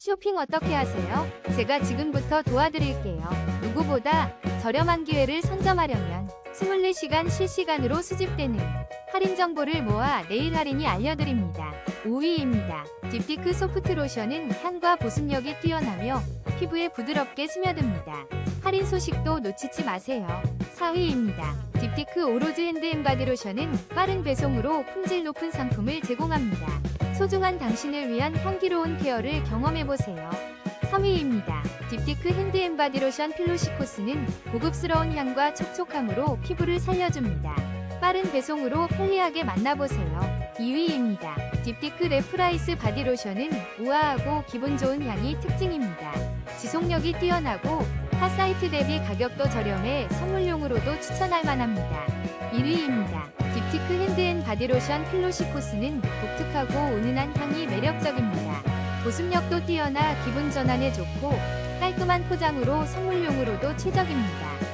쇼핑 어떻게 하세요? 제가 지금부터 도와드릴게요. 누구보다 저렴한 기회를 선점하려면 24시간 실시간으로 수집되는 할인 정보를 모아 내일 할인이 알려드립니다. 5위입니다. 딥티크 소프트 로션은 향과 보습력이 뛰어나며 피부에 부드럽게 스며듭니다. 할인 소식도 놓치지 마세요. 4위입니다. 딥티크 오로즈 핸드 앤바디 로션은 빠른 배송으로 품질 높은 상품을 제공합니다. 소중한 당신을 위한 향기로운 케어를 경험해보세요. 3위입니다. 딥티크 핸드 앤바디 로션 필로시코스는 고급스러운 향과 촉촉함으로 피부를 살려줍니다. 빠른 배송으로 편리하게 만나보세요. 2위입니다. 딥티크 레프라이스 바디 로션은 우아하고 기분 좋은 향이 특징입니다. 지속력이 뛰어나고 타 사이트 대비 가격도 저렴해 선물용으로도 추천할 만합니다. 1위입니다. 딥티크 핸드앤 바디로션 필로시코스는 독특하고 은은한 향이 매력적입니다. 보습력도 뛰어나 기분 전환에 좋고 깔끔한 포장으로 선물용으로도 최적입니다.